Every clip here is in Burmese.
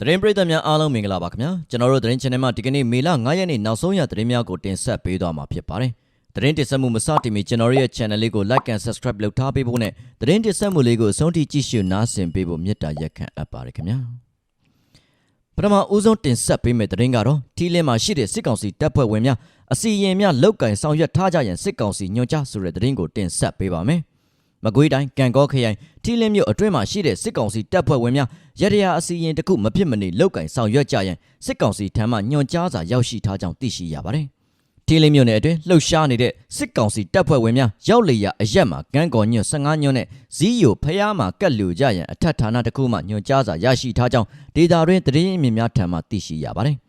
သတင်းပရိသတ်များအားလုံးမင်္ဂလာပါခင်ဗျာကျွန်တော်တို့သတင်း channel မှာဒီကနေ့မေလ9ရက်နေ့နောက်ဆုံးရသတင်းများကိုတင်ဆက်ပေးသွားမှာဖြစ်ပါတယ်သတင်းတင်ဆက်မှုမစတင်မီကျွန်တော်ရဲ့ channel လေးကို like and subscribe လုပ်ထားပေးဖို့နဲ့သတင်းတင်ဆက်မှုလေးကိုအဆုံးထိကြည့်ရှုနားဆင်ပေးဖို့မေတ္တာရက်ခံအပ်ပါတယ်ခင်ဗျာပထမဦးဆုံးတင်ဆက်ပေးမယ့်သတင်းကတော့ထီလင်းမှာရှိတဲ့စစ်ကောင်စီတပ်ဖွဲ့ဝင်များအစီရင်များလောက်ကင်ဆောင်ရွက်ထားကြရန်စစ်ကောင်စီညွှန်ကြားဆိုတဲ့သတင်းကိုတင်ဆက်ပေးပါမယ် မကွေးတိုင်းကံကောခရိုင်ထီလင်းမြို့အတွင်းမှာရှိတဲ့စစ်ကောင်စီတပ်ဖွဲ့ဝင်များရရရာအစီရင်တစ်ခုမဖြစ်မနေလောက်ကင်ဆောင်ရွက်ကြရန်စစ်ကောင်စီထံမှညွှန်ကြားစာရောက်ရှိထားကြောင်းသိရှိရပါတယ်။ထီလင်းမြို့နယ်အတွင်းလှုပ်ရှားနေတဲ့စစ်ကောင်စီတပ်ဖွဲ့ဝင်များရောက်လေရာအရက်မှာကန်းကော်ညွန့်15ညွန့်နဲ့ဇီးယိုဖျားမှာကတ်လူကြရန်အထက်ဌာနတစ်ခုမှညွှန်ကြားစာရရှိထားကြောင်းဒေတာတွင်သတင်းအမြင်များထံမှသိရှိရပါတယ်။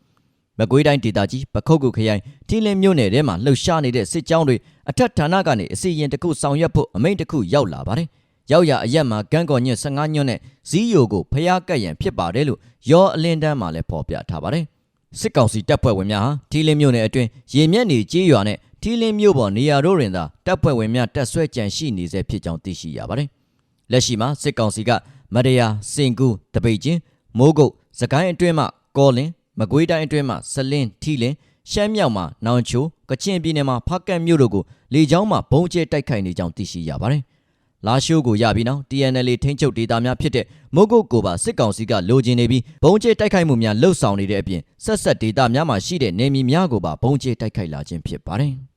မကွေးတိုင်းဒေသကြီးပခုတ်ကူခရိုင်ထီလင်းမြို့နယ်ထဲမှာလှုပ်ရှားနေတဲ့စစ်ကြောင်းတွေအထက်ဌာနကနေအစီရင်တစ်ခုဆောင်ရွက်ဖို့အမိန့်တစ်ခုရောက်လာပါတယ်။ရောက်ရအရက်မှာကန်းကော်ညွန့်15ညွန့်နဲ့ဇီးယိုကိုဖျားကတ်ရန်ဖြစ်ပါတယ်လို့ရောအလင်းတန်းမှာလည်းဖော်ပြထားပါတယ်။စစ်ကောင်စီတပ်ဖွဲ့ဝင်များဟာထီလင်းမြို့နယ်အတွင်းရေမျက်နေကြေးရွာနဲ့ထီလင်းမြို့ပေါ်နေရာတို့တွင်သာတပ်ဖွဲ့ဝင်များတပ်ဆွဲကြံရှိနေဆဲဖြစ်ကြောင်းသိရှိရပါတယ်။လက်ရှိမှာစစ်ကောင်စီကမရယာစင်ကူတပိတ်ချင်းမိုးကုတ်စကိုင်းအတွင်းမှကောလင်း မကွေးတိုင်းအတွင်းမှဆလင်းထီလင်းရှမ်းမြောက်မှာနောင်ချိုကချင်ပြည်နယ်မှာဖကတ်မြို့တို့ကိုလေကြောင်းမှဘုံကျဲတိုက်ခိုက်နေကြောင်းသိရှိရပါတယ်။လာရှိုးကိုရပြီးနောက် TNL ထိန်းချုပ်ဒေသများဖြစ်တဲ့မုတ်ကုတ်ကိုပါစစ်ကောင်စီကလိုချင်နေပြီးဘုံကျဲတိုက်ခိုက်မှုများလှုပ်ဆောင်နေတဲ့အပြင်ဆက်ဆက်ဒေသများမှာရှိတဲ့နေမီများကိုပါဘုံကျဲတိုက်ခိုက်လာခြင်းဖြစ်ပါတယ်။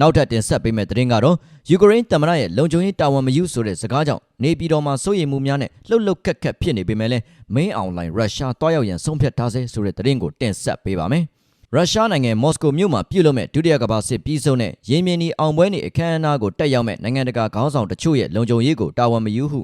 နောက်ထပ်တင်ဆက်ပေးမယ့်သတင်းကတော့ယူကရိန်းသမ္မတရဲ့လုံခြုံရေးတာဝန်မယူဆိုတဲ့စကားကြောင့်နေပြည်တော်မှာစိုးရိမ်မှုများနဲ့လှုပ်လှုပ်ခက်ခက်ဖြစ်နေပေမဲ့လည်း main online ရုရှားတွားရောက်ရန်ဆုံးဖြတ်ထားစေဆိုတဲ့သတင်းကိုတင်ဆက်ပေးပါမယ်။ရုရှားနိုင်ငံမော်စကိုမြို့မှာပြုလုပ်မဲ့ဒုတိယကမ္ဘာစစ်ပြီးဆုံးတဲ့ရင်းမြင်းဒီအောင်ပွဲနေအခမ်းအနားကိုတက်ရောက်မဲ့နိုင်ငံတကာခေါင်းဆောင်တချို့ရဲ့လုံခြုံရေးကိုတာဝန်မယူဟု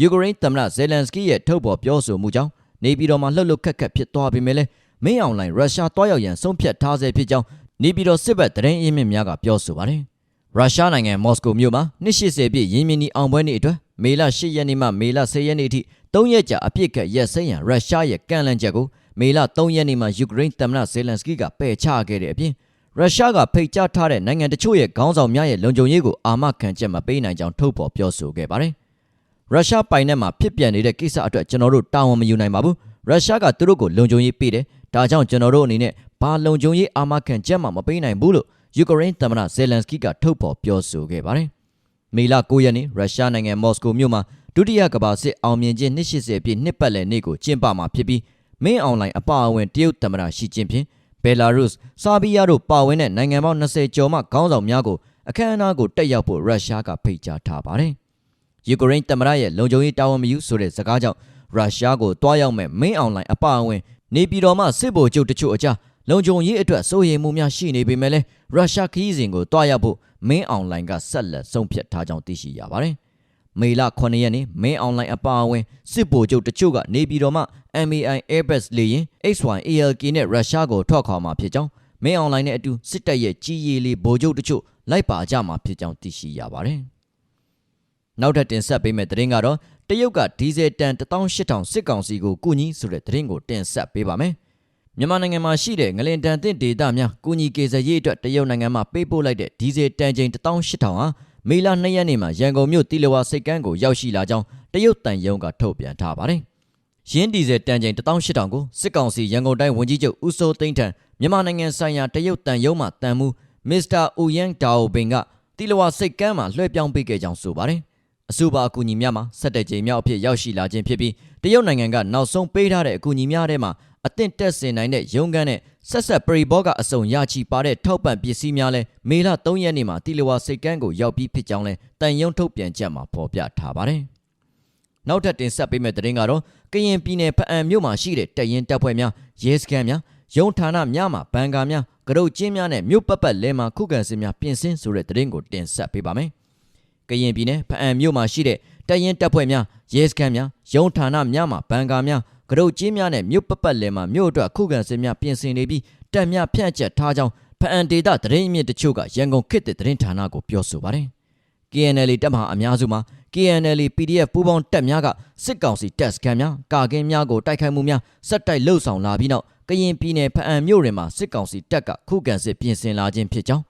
ယူကရိန်းသမ္မတဇယ်လန်စကီရဲ့ထုတ်ဖော်ပြောဆိုမှုကြောင့်နေပြည်တော်မှာလှုပ်လှုပ်ခက်ခက်ဖြစ်သွားပေမဲ့လည်း main online ရုရှားတွားရောက်ရန်ဆုံးဖြတ်ထားစေဖြစ်ကြောင်း နေပြည်တော်စစ်ဘက်သတင်းအင်းမြစ်များကပြောဆိုပါတယ်။ရုရှားနိုင်ငံမော်စကိုမြို့မှာ280ပြည့်ရင်းမြင်းဒီအောင်ပွဲနေ့အတွက်မေလ10ရက်နေ့မှမေလ10ရက်နေ့အထိ3ရက်ကြာအပြစ်ကတ်ရက်စဲရန်ရုရှားရဲ့ကန့်လန့်ချက်ကိုမေလ3ရက်နေ့မှာယူကရိန်းသမ္မတဇယ်လန်စကီကပယ်ချခဲ့တဲ့အပြင်ရုရှားကဖိတ်ကြားထားတဲ့နိုင်ငံတချို့ရဲ့ခေါင်းဆောင်များရဲ့လုံခြုံရေးကိုအာမခံချက်မပေးနိုင်ကြောင်းထုတ်ဖော်ပြောဆိုခဲ့ပါတယ်။ရုရှားပိုင်နက်မှာဖြစ်ပျက်နေတဲ့ကိစ္စအတွက်ကျွန်တော်တို့တာဝန်မယူနိုင်ပါဘူး။ရုရှားကသူတို့ကိုလုံခြုံရေးပေးတယ်။ဒါကြောင့်ကျွန်တော်တို့အနေနဲ့ ဘာလုံခြုံရေးအာမခံချက်မှမပေးနိုင်ဘူးလို့ယူကရိန်းသမ္မတဇယ်လန်စကီကထုတ်ဖော်ပြောဆိုခဲ့ပါတယ်။မေလ9ရက်နေ့ရုရှားနိုင်ငံမော်စကိုမြို့မှာဒုတိယကမ္ဘာစစ်အောင်မြင်ခြင်း280ပြည့်နှစ်ပတ်လည်နေ့ကိုကျင်းပမှာဖြစ်ပြီးမင်းအွန်လိုင်းအပါအဝင်တရုတ်သမ္မတရှီကျင်းဖြင်းဘယ်လာရုစ်ဆာဘီးယားတို့ပါဝင်တဲ့နိုင်ငံပေါင်း20ကျော်မှခေါင်းဆောင်များကိုအခမ်းအနားကိုတက်ရောက်ဖို့ရုရှားကဖိတ်ကြားထားပါတယ်။ယူကရိန်းသမ္မတရဲ့လုံခြုံရေးတာဝန်မယူဆိုတဲ့စကားကြောင့်ရုရှားကိုတွားရောက်မဲ့မင်းအွန်လိုင်းအပါအဝင်နေပြည်တော်မှစစ်ဗိုလ်ချုပ်တချို့အကြား လုံခြုံရေးအတွက်စိုးရိမ်မှုများရှိနေပေမဲ့လည်းရုရှားခရီးစဉ်ကိုတွားရောက်ဖို့မင်းအွန်လိုင်းကဆက်လက်ဆုံးဖြတ်ထားကြောင်းသိရှိရပါတယ်။မေလ9ရက်နေ့မင်းအွန်လိုင်းအပါအဝင်စစ်ဗိုလ်ချုပ်တချို့ကနေပြည်တော်မှ MAI Airbus လေယာဉ် X1 ALK နဲ့ရုရှားကိုထွက်ခွာမှာဖြစ်ကြောင်းမင်းအွန်လိုင်းနဲ့အတူစစ်တပ်ရဲ့ကြီးရီလေးဗိုလ်ချုပ်တချို့လိုက်ပါကြမှာဖြစ်ကြောင်းသိရှိရပါတယ်။နောက်ထပ်တင်ဆက်ပေးမယ့်သတင်းကတော့တရုတ်ကဒီဇယ်တန်18000စစ်ကောင်စီကိုကုညီဆိုတဲ့သတင်းကိုတင်ဆက်ပေးပါမယ်။ မြန်မာနိုင်ငံမှာရှိတဲ့ငလင်တန်သင့်ဒေသများကုညီကေဇရေးအတွက်တရုတ်နိုင်ငံမှပေးပို့လိုက်တဲ့ဒီဇယ်တန်ချိန်18000ဟာမေလ2ရက်နေ့မှာရန်ကုန်မြို့တီလဝါစိတ်ကမ်းကိုရောက်ရှိလာကြောင်းတရုတ်တန်ယုံကထုတ်ပြန်ထားပါတယ်။ရင်းဒီဇယ်တန်ချိန်18000ကိုစစ်ကောင်စီရန်ကုန်တိုင်းဝန်ကြီးချုပ်ဦးစိုးသိန်းထံမြန်မာနိုင်ငံဆိုင်ရာတရုတ်တန်ယုံမှတန်မှုမစ္စတာဦးယန်ဒါအိုဘင်ကတီလဝါစိတ်ကမ်းမှာလွှဲပြောင်းပေးခဲ့ကြောင်းဆိုပါတယ်။ အဆိုပါအကူအညီများမှာဆက်တဲ့ချိန်မြောက်အဖြစ်ရောက်ရှိလာခြင်းဖြစ်ပြီးတရုတ်နိုင်ငံကနောက်ဆုံးပေးထားတဲ့အကူအညီများထဲမှာအသင့်တက်စင်နိုင်တဲ့ရုံးခန်းနဲ့ဆက်ဆက်ပရိဘောကအစုံရချီပါတဲ့ထောက်ပံ့ပစ္စည်းများလဲမေလ3ရက်နေ့မှာတီလဝါစိတ်ကမ်းကိုရောက်ပြီးဖြစ်ကြောင်းလဲတန်ယုံထုတ်ပြန်ချက်မှာဖော်ပြထားပါတယ်။နောက်ထပ်တင်ဆက်ပေးမယ့်သတင်းကတော့ကရင်ပြည်နယ်ဖအံမြို့မှာရှိတဲ့တရင်တပ်ဖွဲ့များရဲစခန်းများရုံဌာနများမှာဘန်ကာများကရုတ်ကျင်းများနဲ့မြို့ပတ်ပတ်လဲမှာခုခံစစ်များပြင်ဆင်ဆိုတဲ့သတင်းကိုတင်ဆက်ပေးပါမယ်။ ကရင်ပြည်နယ်ဖအံမြို့မှာရှိတဲ့တရင်တပ်ဖွဲ့များရဲစခန်းများရုံဌာနများမှာဘန်ကာများကရုတ်ကြီးများနဲ့မြို့ပပတ်လယ်မှာမြို့အတွက်ခုခံစစ်များပြင်ဆင်နေပြီးတပ်များဖြန့်ကျက်ထားကြောင်းဖအန်ဒေတာသတင်းအမြင့်တချို့ကရန်ကုန်ခေတ်တဲ့သတင်းဌာနကိုပြောဆိုပါတယ်။ KNL တပ်မဟာအများစုမှာ KNL PDF ပူးပေါင်းတပ်များကစစ်ကောင်စီတပ်စခန်းများကာကင်းများကိုတိုက်ခိုက်မှုများစက်တိုက်လှုပ်ဆောင်လာပြီးနောက်ကရင်ပြည်နယ်ဖအံမြို့တွင်မှာစစ်ကောင်စီတပ်ကခုခံစစ်ပြင်ဆင်လာခြင်းဖြစ်ကြောင်း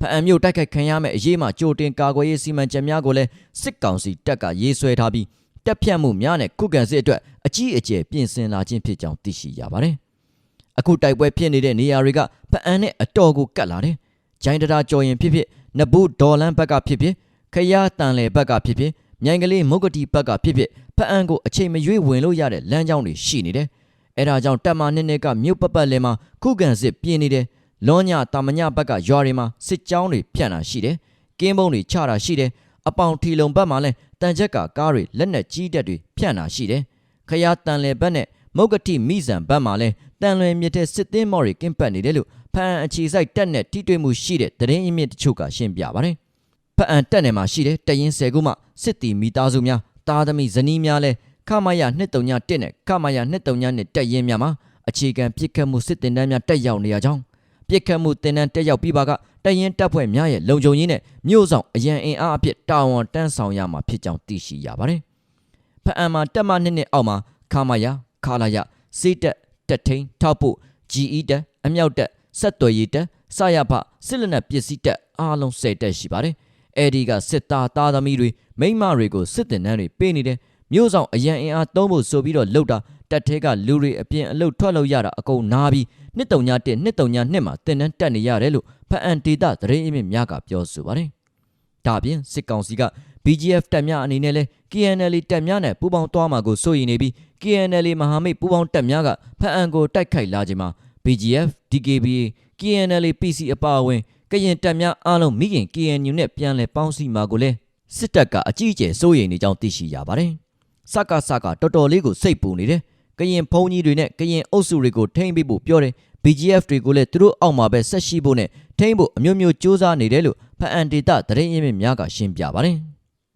ဖအံမြို့တိုက်ခိုက်ခံရမယ့်အရေးမှာကြိုတင်ကာကွယ်ရေးစီမံချက်များကိုလည်းစစ်ကောင်စီတပ်ကရေးဆွဲထားပြီးတက်ဖြတ်မှုများနဲ့ခုခံစစ်အတွက်အကြီးအကျယ်ပြင်ဆင်လာခြင်းဖြစ်ကြောင်းသိရှိရပါတယ်။အခုတိုက်ပွဲဖြစ်နေတဲ့နေရာတွေကဖအံနဲ့အတော်ကိုကတ်လာတယ်။ဂျိုင်းတရာကြော်ရင်ဖြစ်ဖြစ်နဘူးဒေါ်လန်ဘက်ကဖြစ်ဖြစ်ခရယာတန်လေဘက်ကဖြစ်ဖြစ်မြိုင်ကလေးမုတ်ကတိဘက်ကဖြစ်ဖြစ်ဖအံကိုအချိန်မရွေးဝင်လို့ရတဲ့လမ်းကြောင်းတွေရှိနေတယ်။အဲဒါကြောင့်တက်မနှစ်နှစ်ကမြို့ပတ်ပတ်လည်မှာခုခံစစ်ပြင်းနေတယ်။ လွန်ညတာမညဘက်ကရွာတွေမှာစစ်ကြောင်းတွေဖြန့်တာရှိတယ်။ကင်းဘုံတွေချတာရှိတယ်။အပေါင်ထီလုံဘက်မှာလည်းတန်ချက်ကကားတွေလက်နက်ကြီးတက်တွေဖြန့်တာရှိတယ်။ခရယာတန်လေဘက်နဲ့မုတ်ကတိမိဇံဘက်မှာလည်းတန်လွင်မြစ်တဲ့စစ်သင်းမော်တွေကင်းပတ်နေတယ်လို့ဖအံအခြေစိုက်တက်နဲ့ထိတွေ့မှုရှိတဲ့သတင်းအမြင့်တချို့ကရှင်းပြပါတယ်။ဖအံတက်နယ်မှာရှိတဲ့တရင်ဆယ်ခုမှစစ်တီမိသားစုများတာသမီဇနီးများလဲခမရ231နဲ့ခမရ232နဲ့တက်ရင်များမှာအခြေခံပြစ်ခတ်မှုစစ်တင်တန်းများတက်ရောက်နေရကြောင်း ပြစ်ခတ်မှုတင်တန်းတက်ရောက်ပြီးပါကတရင်တပ်ဖွဲ့များရဲ့လုံခြုံရေးနဲ့မြို့ဆောင်အရန်အင်အားအဖြစ်တာဝန်တန်းဆောင်ရမှာဖြစ်ကြောင်းသိရှိရပါတယ်။ဖအံမှာတက်မနှစ်နှစ်အောက်မှာခမရခလာရစေးတက်တက်ထိန်ထောက်ဖို့ GE တက်အမြောက်တက်ဆက်သွယ်ရေးတက်စရဖစစ်လက်နက်ပစ္စည်းတက်အားလုံး၁၀တက်ရှိပါတယ်။အဲဒီကစစ်သားသားသမီးတွေမိန်းမတွေကိုစစ်တင်တန်းတွေပေးနေတယ်မြို့ဆောင်အရန်အင်အားသုံးဖို့ဆိုပြီးတော့လှုပ်တာတက်သေးကလူတွေအပြင်အလုတ်ထွက်လို့ရတာအကုန်နာပြီး နှစ်တုံညာ1နှစ်တုံညာ2မှာတင်တန်းတက်နေရတယ်လို့ဖအန်ဒေတာသတင်းအမြင့်များကပြောဆိုပါတယ်။ဒါပြင်စစ်ကောင်စီက BGF တပ်များအနေနဲ့လဲ KNL တပ်များနဲ့ပူးပေါင်းသွားမှာကိုစိုးရိမ်နေပြီး KNL မဟာမိတ်ပူးပေါင်းတပ်များကဖအံကိုတိုက်ခိုက်လာခြင်းမှာ BGF DKBA KNL PC အပါအဝင်ကရင်တပ်များအားလုံးမိခင် KNU နဲ့ပြန်လည်ပေါင်းစည်းမှာကိုလဲစစ်တပ်ကအကြီးအကျယ်စိုးရိမ်နေကြောင်းသိရှိရပါတယ်။စကစကတော်တော်လေးကိုစိတ်ပူနေတယ်။ ကရင်ဖုံးကြီးတွေနဲ့ကရင်အုပ်စုတွေကိုထိမ့်ပေးဖို့ပြောတယ်။ BGF တွေကိုလည်းသူတို့အောက်မှာပဲဆက်ရှိဖို့နဲ့ထိမ့်ဖို့အမျိုးမျိုးစ조사နေတယ်လို့ဖအန်ဒေတာသတင်းရင်းမြစ်များကရှင်းပြပါတယ်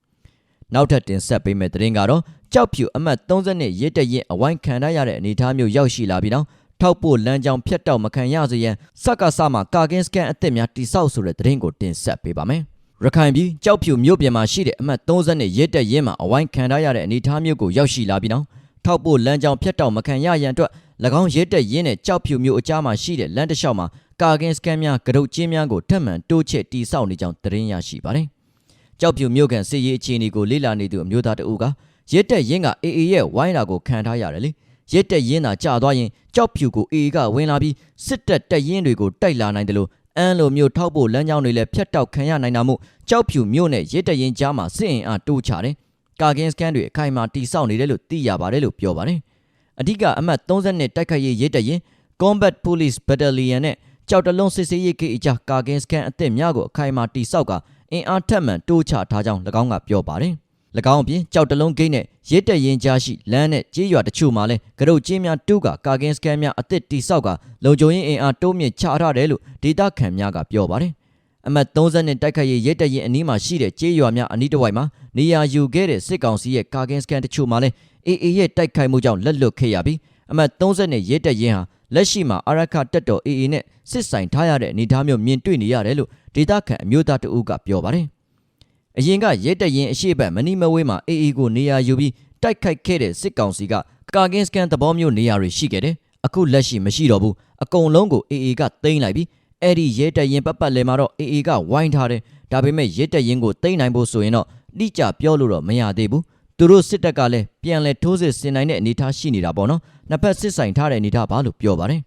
။နောက်ထပ်တင်ဆက်ပေးမယ့်သတင်းကတော့ကြောက်ဖြူအမှတ်32ရဲတက်ရင်အဝိုင်းခံရရတဲ့အနေအထားမျိုးရောက်ရှိလာပြီးနောက်ထောက်ပို့လမ်းကြောင်းဖြတ်တောက်မခံရစေရန်စက္ကစမှကာကင်းစကန်အသစ်များတိစောက်ဆိုတဲ့သတင်းကိုတင်ဆက်ပေးပါမယ်။ရခိုင်ပြည်ကြောက်ဖြူမြို့ပြင်မှာရှိတဲ့အမှတ်32ရဲတက်ရင်မှာအဝိုင်းခံရရတဲ့အနေအထားမျိုးကိုရောက်ရှိလာပြီးနောက် ထောက်ပို့လမ်းကြောင်းဖြတ်တောက်မခံရရန်အတွက်၎င်းရဲတက်ရင်နဲ့ကြောက်ဖြူမြို့အကြားမှာရှိတဲ့လမ်းတစ်လျှောက်မှာကာကင်းစကန်များကရုတ်ကျင်းများကိုထပ်မံတိုးချဲ့တိစောက်နေကြောင်းသတင်းရရှိပါတယ်။ကြောက်ဖြူမြို့ကန်စစ်ရေးအခြေအနေကိုလေ့လာနေသူအမျိုးသားတအူကရဲတက်ရင်က AA ရဲ့ဝိုင်းတာကိုခံထားရတယ်လေ။ရဲတက်ရင်သာကြာသွားရင်ကြောက်ဖြူကို AA ကဝင်လာပြီးစစ်တပ်တက်ရင်တွေကိုတိုက်လာနိုင်တယ်လို့အန်လိုမျိုးထောက်ဖို့လမ်းကြောင်းတွေလည်းဖျက်တောက်ခံရနိုင်တာမို့ကြောက်ဖြူမြို့နဲ့ရဲတက်ရင်ကြားမှာစစ်အင်အားတိုးချတယ်။ ကာကင်းစကန်တွေအခိုင်အမာတိစောက်နေတယ်လို့သိရပါတယ်လို့ပြောပါတယ်။အဓိကအမှတ်30နဲ့တိုက်ခိုက်ရေးရဲတက်ရင် Combat Police Battalion နဲ့ကြောက်တလုံးစစ်စေးရေးကိအကြကာကင်းစကန်အသစ်များကိုအခိုင်အမာတိစောက်ကအင်အားထက်မှန်တိုးချထားကြောင်း၎င်းကပြောပါတယ်။၎င်းအပြင်ကြောက်တလုံးဂိတ်နဲ့ရဲတက်ရင်ကြားရှိလမ်းနဲ့ကြေးရွာတချို့မှာလည်းကရုတ်ကျင်းများတူးကကာကင်းစကန်များအသစ်တိစောက်ကလုံခြုံရေးအင်အားတိုးမြင့်ချထားတယ်လို့ဒေတာခန်များကပြောပါတယ်။ အမှတ်30နဲ့တိုက်ခိုက်ရေးရဲတက်ရင်အနီးမှာရှိတဲ့ကြေးရွာများအနီးတစ်ဝိုက်မှာနေရာယူခဲ့တဲ့စစ်ကောင်စီရဲ့ကာကင်းစကန်တချို့မှာလည်း AA ရဲ့တိုက်ခိုက်မှုကြောင့်လက်လွတ်ခဲ့ရပြီးအမှတ်30နဲ့ရဲတက်ရင်ဟာလက်ရှိမှာအာရခတက်တော် AA နဲ့စစ်ဆိုင်ထားရတဲ့အနေအထားမျိုးမြင်တွေ့နေရတယ်လို့ဒေတာခန်အမျိုးသားတဦးကပြောပါတယ်။အရင်ကရဲတက်ရင်အရှိတ်မနီမဝေးမှာ AA ကိုနေရာယူပြီးတိုက်ခိုက်ခဲ့တဲ့စစ်ကောင်စီကကာကင်းစကန်သဘောမျိုးနေရာတွေရှိခဲ့တယ်။အခုလက်ရှိမရှိတော့ဘူး။အကုန်လုံးကို AA ကသိမ်းလိုက်ပြီး အဲ့ဒီရဲတက်ရင်ပတ်ပတ်လဲမှာတော့ AA ကဝိုင်းထားတယ်။ဒါပေမဲ့ရဲတက်ရင်ကိုသိမ်းနိုင်ဖို့ဆိုရင်တော့တိကျပြောလို့တော့မရသေးဘူး။သူတို့စစ်တပ်ကလည်းပြန်လဲထိုးစစ်ဆင်နိုင်တဲ့အနေအထားရှိနေတာပေါ့နော်နှစ်ဖက်စစ်ဆိုင်ထားတဲ့အနေအထားပါလို့ပြောပါတယ်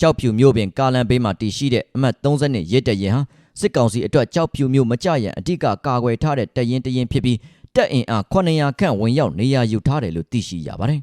ကြောက်ဖြူမျိုးပင်ကာလန်ဘေးမှာတည်ရှိတဲ့အမှတ်30နဲ့ရဲတရင်ဟာစစ်ကောင်စီအတွက်ကြောက်ဖြူမျိုးမကြရန်အဓိကကာကွယ်ထားတဲ့တရင်တရင်ဖြစ်ပြီးတက်အင်အား900ခန့်ဝင်ရောက်နေရာယူထားတယ်လို့သိရှိရပါတယ်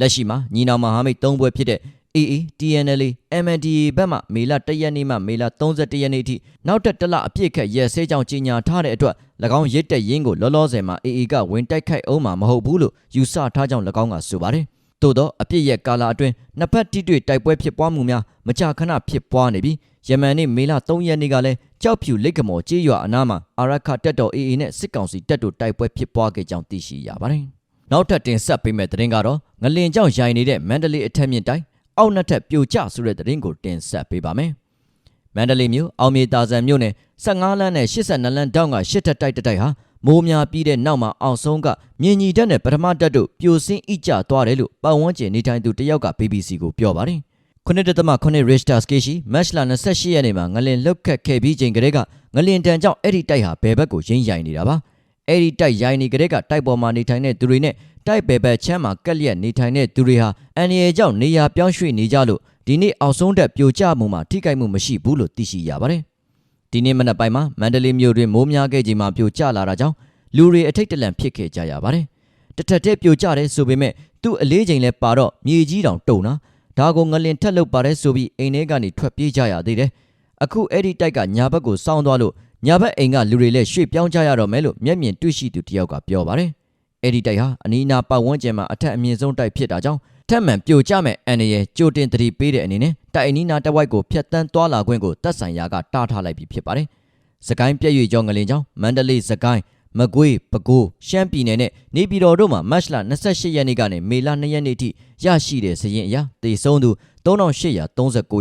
လက်ရှိမှာညီနောင်မဟာမိတ်၃ဘွဲဖြစ်တဲ့ AA TNL MNDA ဘက်မှမေလ1ရက်နေ့မှမေလ31ရက်နေ့အထိနောက်ထပ်တစ်လအပြည့်ခက်ရဲဆဲကြောင်ကြီးညာထားတဲ့အတွက်၎င်းရစ်တဲ့ရင်းကိုလောလောဆယ်မှာ AA ကဝင်တိုက်ခိုက်အောင်မှာမဟုတ်ဘူးလို့ယူဆထားကြောင်း၎င်းကဆိုပါတယ်။သို့သောအပြစ်ရဲ့ကာလအတွင်းနှစ်ဖက်ထိတွေ့တိုက်ပွဲဖြစ်ပွားမှုများမကြာခဏဖြစ်ပွားနေပြီးယမန်နေ့မေလ3ရက်နေ့ကလည်းကြောက်ဖြူလိတ်ကမော်ကြေးရွာအနားမှာအာရခတက်တော် AA နဲ့စစ်ကောင်စီတပ်တို့တိုက်ပွဲဖြစ်ပွားခဲ့ကြောင်းသိရှိရပါတယ်။နောက်ထပ်တင်ဆက်ပေးမယ့်သတင်းကတော့ငလင်ကြောင့်ရိုင်နေတဲ့မန္တလေးအထက်မြင့်တိုင်း အောက်နှစ်ထပ်ပြိုကျဆိုတဲ့သတင်းကိုတင်ဆက်ပေးပါမယ်။မန္တလေးမြို့အောင်မြေတာဆန်မြို့နယ်15လမ်းနဲ့82လမ်းတောင်းကရှစ်ထပ်တိုက်တိုက်ဟာမိုးများပြီးတဲ့နောက်မှာအောင်ဆုံးကမြင်ညီတက်နဲ့ပထမတက်တို့ပြိုစင်းဣကြသွားတယ်လို့ပတ်ဝန်းကျင်နေထိုင်သူတယောက်က BBC ကိုပြောပါတယ်။ခုနှစ်တသမခုနှစ် Richter scale ရှိ match လာ28ရက်နေ့မှာငလင်လှုပ်ခတ်ခဲ့ပြီးချိန်ကလေးကငလင်တန်ကြောင့်အဲ့ဒီတိုက်ဟာဘယ်ဘက်ကိုရင်းရိုင်နေတာပါ။အဲ့ဒီတိုက်ရိုင်းနေကြတဲ့ကတိုက်ပေါ်မှာနေထိုင်တဲ့သူတွေနဲ့ တိုက်ပယ်ပယ်ချမ်းမှာကက်လျက်နေထိုင်တဲ့သူတွေဟာအန်ရီရဲ့ကြောင့်နေရာပြောင်းရွှေ့နေကြလို့ဒီနေ့အောက်ဆုံးတက်ပြိုကျမှုမှာထိခိုက်မှုမရှိဘူးလို့သိရှိရပါတယ်။ဒီနေ့မနက်ပိုင်းမှာမန္တလေးမြို့တွင်မိုးများခဲ့ချိန်မှာပြိုကျလာတာကြောင့်လူတွေအထိတ်တလန့်ဖြစ်ခဲ့ကြရပါတယ်။တစ်ထက်တည်းပြိုကျတယ်ဆိုပေမဲ့သူ့အလေးချိန်လဲပါတော့မြေကြီးတောင်တုံတာဒါကိုငလင်ထက်လုပ်ပါတယ်ဆိုပြီးအိမ်ထဲကနေထွက်ပြေးကြရသေးတယ်။အခုအဲ့ဒီတိုက်ကညာဘက်ကိုစောင်းသွားလို့ညာဘက်အိမ်ကလူတွေလည်းရွှေ့ပြောင်းကြရတော့မယ်လို့မျက်မြင်တွေ့ရှိသူတယောက်ကပြောပါတယ်။ အဲ့ဒီတိုက်ဟာအနီးအနားပတ်ဝန်းကျင်မှာအထက်အမြင့်ဆုံးတိုက်ဖြစ်တာကြောင့်ထက်မှန်ပြိုကျမဲ့အန်ရရဲ့ကြိုတင်သတိပေးတဲ့အနေနဲ့တိုက်အနီးအနားတစ်ဝိုက်ကိုဖျက်ဆီးသွားလာခွင့်ကိုတပ်ဆိုင်ရာကတားထားလိုက်ပြီးဖြစ်ပါတယ်။စကိုင်းပြည့်ရွေကြောင်းငလင်ကြောင်းမန္တလေးစကိုင်းမကွေးပဲခူးရှမ်းပြည်နယ်နဲ့နေပြည်တော်တို့မှာမတ်လ28ရက်နေ့ကနေမေလ2ရက်နေ့ထိရရှိတဲ့စရင်အရတေဆုံးသူ3839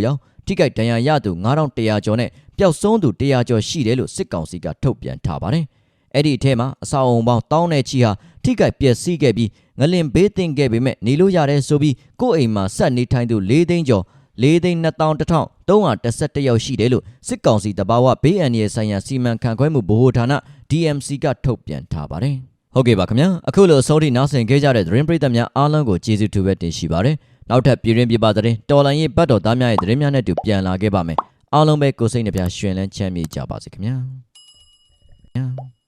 ယောက်ထိခိုက်ဒဏ်ရာရသူ9100ကျော်နဲ့ပျောက်ဆုံးသူ100ကျော်ရှိတယ်လို့စစ်ကောင်စီကထုတ်ပြန်ထားပါတယ်။အဲ့ဒီအထက်မှာအဆောက်အုံပေါင်းတောင်းတဲ့ချီဟာ ထိခိုက်ပျက်စီးခဲ့ပြီးငလင်ဘေးတင်ခဲ့ပေမဲ့နေလို့ရတယ်ဆိုပြီးကိုယ့်အိမ်မှာဆက်နေထိုင်သူ၄သိန်းကျော်၄သိန်း2311ယောက်ရှိတယ်လို့စစ်ကောင်စီတဘာဝဘေးအန္တရာယ်ဆိုင်ရာစီမံခန့်ခွဲမှုဗဟိုဌာန DMC ကထုတ်ပြန်ထားပါတယ်။ဟုတ်ကဲ့ပါခင်ဗျာအခုလိုအစောထိနားဆင်ခဲ့ကြတဲ့သတင်းပရိသတ်များအားလုံးကိုကျေးဇူးတူပဲတင်ရှိပါတယ်။နောက်ထပ်ပြည်တွင်းပြည်ပသတင်းတော်လိုင်းရေးဘတ်တော်သားများရဲ့သတင်းများနဲ့တူပြန်လာခဲ့ပါမယ်။အားလုံးပဲကိုယ်စိတ်နှပြရှင်လန်းချမ်းမြေ့ကြပါစေခင်ဗျာ။